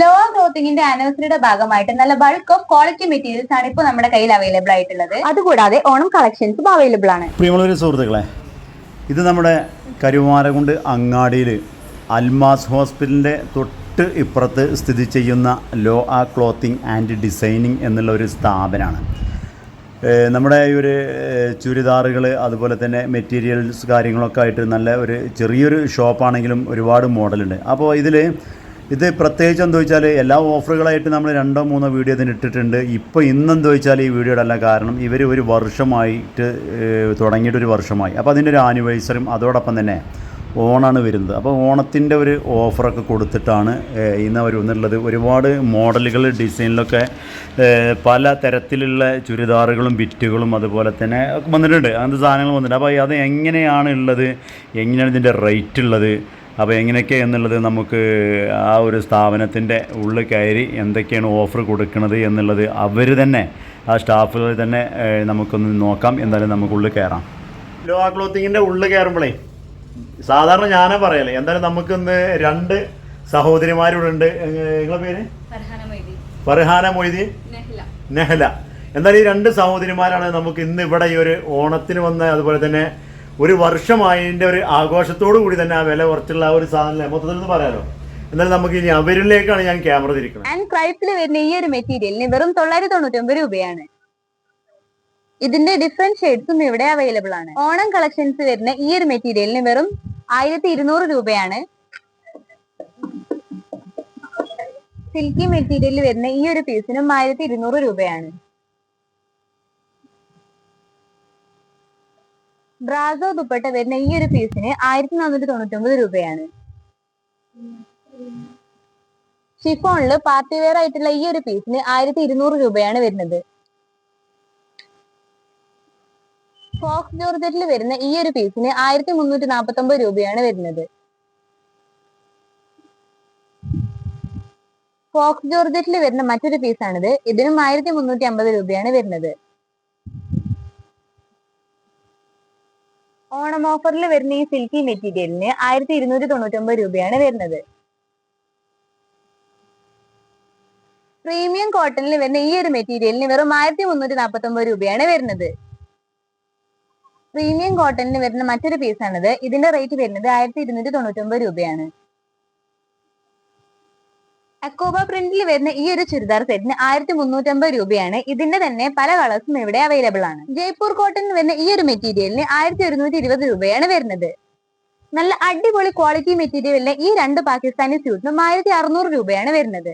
Law ക്ലോത്തിങ്ങിന്റെ ആനിവേഴ്സറിയുടെ ഭാഗമായിട്ട് നല്ല bulk of quality materials ആണ് ഇപ്പോൾ നമ്മുടെ കയ്യിൽ അവൈലബിൾ ആയിട്ടുള്ളത്. അതുകൂടാതെ ഓണം കളക്ഷൻസും അവൈലബിൾ ആണ്. സുഹൃത്തുക്കളെ ഇത് നമ്മുടെ കരുവാരകുണ്ട് അങ്ങാടിയിൽ അൽമാസ് ഹോസ്പിറ്റലിന്റെ തൊട്ട് ഇപ്പുറത്ത് സ്ഥിതി ചെയ്യുന്ന ലോ ആ ക്ലോത്തിങ് ആൻഡ് ഡിസൈനിങ് എന്നുള്ള ഒരു സ്ഥാപനമാണ്. നമ്മുടെ ഈ ഒരു ചുരിദാറുകൾ അതുപോലെ തന്നെ മെറ്റീരിയൽസ് കാര്യങ്ങളൊക്കെ ആയിട്ട് നല്ല ഒരു ചെറിയൊരു ഷോപ്പാണെങ്കിലും ഒരുപാട് മോഡലുണ്ട് അപ്പോൾ ഇതിൽ ഇത് പ്രത്യേകിച്ച് എന്താ വെച്ചാൽ എല്ലാ ഓഫറുകളായിട്ട് നമ്മൾ രണ്ടോ മൂന്നോ വീഡിയോ ഇതിന് ഇട്ടിട്ടുണ്ട്. ഇപ്പോൾ ഇന്നെന്താ വെച്ചാൽ ഈ വീഡിയോയുടെ അല്ല കാരണം ഇവർ ഒരു വർഷമായിട്ട് തുടങ്ങിയിട്ടൊരു വർഷമായി. അപ്പോൾ അതിന്റെ ഒരു ആനിവേഴ്സറിയും അതോടൊപ്പം തന്നെ ഓണാണ് വരുന്നത്. അപ്പോൾ ഓണത്തിന്റെ ഒരു ഓഫറൊക്കെ കൊടുത്തിട്ടാണ് ഇന്ന് അവർ വന്നിട്ടുള്ളത്. ഒരുപാട് മോഡലുകൾ ഡിസൈനിലൊക്കെ പല തരത്തിലുള്ള ചുരിദാറുകളും ബിറ്റുകളും അതുപോലെ തന്നെ വന്നിട്ടുണ്ട്. അങ്ങനത്തെ സാധനങ്ങൾ വന്നിട്ടുണ്ട്. അപ്പോൾ അത് എങ്ങനെയാണ് ഉള്ളത്? എങ്ങനെയാണ് ഇതിന്റെ റേറ്റ് ഉള്ളത് അപ്പോൾ എങ്ങനെയൊക്കെ എന്നുള്ളത് നമുക്ക് ആ ഒരു സ്ഥാപനത്തിന്റെ ഉള്ളിൽ കയറി എന്തൊക്കെയാണ് ഓഫർ കൊടുക്കുന്നത് എന്നുള്ളത് അവർ തന്നെ ആ സ്റ്റാഫുകൾ തന്നെ നമുക്കൊന്ന് നോക്കാം. എന്തായാലും നമുക്ക് ഉള്ളിൽ കയറാം. ലോ ആ ക്ലോത്തിങ്ങിന്റെ ഉള്ളിൽ കയറുമ്പോഴേ സാധാരണ ഞാനേ പറയല്ലേ എന്തായാലും നമുക്കിന്ന് രണ്ട് സഹോദരിമാരുണ്ട് ഉണ്ട്. നിങ്ങളെ പേര്? ഫർഹാന മൊയ്തി നെഹല. എന്തായാലും ഈ രണ്ട് സഹോദരിമാരാണ് നമുക്ക് ഇന്ന് ഇവിടെ ഈ ഒരു ഓണത്തിന് വന്ന അതുപോലെ തന്നെ ഒരു വർഷമായതിന്റെ ഒരു ആഘോഷത്തോടു കൂടി തന്നെ ആ വില കുറച്ചുള്ള ഒരു സാധനം മൊത്തത്തിൽ നിന്ന് പറയാലോ. എന്നാൽ നമുക്ക് ഇനി അവരിലേക്കാണ് ഞാൻ ക്യാമറ തിരിക്കുന്നത്. ആൻഡ് ക്രൈപ്പിൽ വരുന്ന ഈ ഒരു മെറ്റീരിയലിന് വെറും തൊള്ളായിരത്തി തൊണ്ണൂറ്റി ഒമ്പത് രൂപയാണ്. ഇതിന്റെ ഡിഫറെന്റ് ഷെയ്ഡ്സും ഇവിടെ അവൈലബിൾ ആണ്. ഓണം കളക്ഷൻസ് വരുന്ന ഈ ഒരു മെറ്റീരിയലിന് വെറും ആയിരത്തി ഇരുന്നൂറ് രൂപയാണ്. സിൽക്കി മെറ്റീരിയലിൽ വരുന്ന ഈ ഒരു പീസിനും ആയിരത്തി ഇരുന്നൂറ് രൂപയാണ്. ബ്രാസോ ദുപ്പട്ട വരുന്ന ഈ ഒരു പീസിന് ആയിരത്തി നാനൂറ്റി തൊണ്ണൂറ്റി ഒമ്പത് രൂപയാണ്. ഷിഫോണിൽ പാർട്ടി വെയർ ആയിട്ടുള്ള ഈ ഒരു പീസിന് ആയിരത്തി ഇരുന്നൂറ് രൂപയാണ് വരുന്നത്. ഫോക്സ് ജോർജറ്റിൽ വരുന്ന ഈ ഒരു പീസിന് ആയിരത്തി മുന്നൂറ്റി നാൽപ്പത്തി ഒമ്പത് രൂപയാണ് വരുന്നത്. ഫോക്സ് ജോർജറ്റിൽ വരുന്ന മറ്റൊരു പീസാണിത് ഇതിനും ആയിരത്തി മുന്നൂറ്റി അമ്പത് രൂപയാണ് വരുന്നത്. ഓണം ഓഫറിൽ വരുന്ന ഈ സിൽക്കി മെറ്റീരിയലിന് ആയിരത്തി ഇരുന്നൂറ്റി തൊണ്ണൂറ്റി ഒമ്പത് രൂപയാണ് വരുന്നത്. പ്രീമിയം കോട്ടണിൽ വരുന്ന ഈ ഒരു മെറ്റീരിയലിന് വെറും ആയിരത്തി മുന്നൂറ്റി നാൽപ്പത്തി ഒമ്പത് രൂപയാണ് വരുന്നത്. പ്രീമിയം കോട്ടണിന് വരുന്ന മറ്റൊരു പീസാണിത് ഇതിന്റെ റേറ്റ് വരുന്നത് ആയിരത്തി ഇരുന്നൂറ്റി തൊണ്ണൂറ്റി ഒമ്പത് രൂപയാണ്. അക്കോബ പ്രിന്റിൽ വരുന്ന ഈ ഒരു ചുരിദാർ സെറ്റിന് ആയിരത്തി മുന്നൂറ്റമ്പത് രൂപയാണ്. ഇതിന്റെ തന്നെ പല കളേഴ്സും ഇവിടെ അവൈലബിൾ ആണ്. ജയ്പൂർ കോട്ടൺ വരുന്ന ഈ ഒരു മെറ്റീരിയലിന് ആയിരത്തി ഒരുന്നൂറ്റി ഇരുപത് രൂപയാണ് വരുന്നത്. നല്ല അടിപൊളി ക്വാളിറ്റി മെറ്റീരിയലിലെ ഈ രണ്ട് പാകിസ്ഥാനി സ്യൂട്ടിനും ആയിരത്തി അറുന്നൂറ് രൂപയാണ് വരുന്നത്.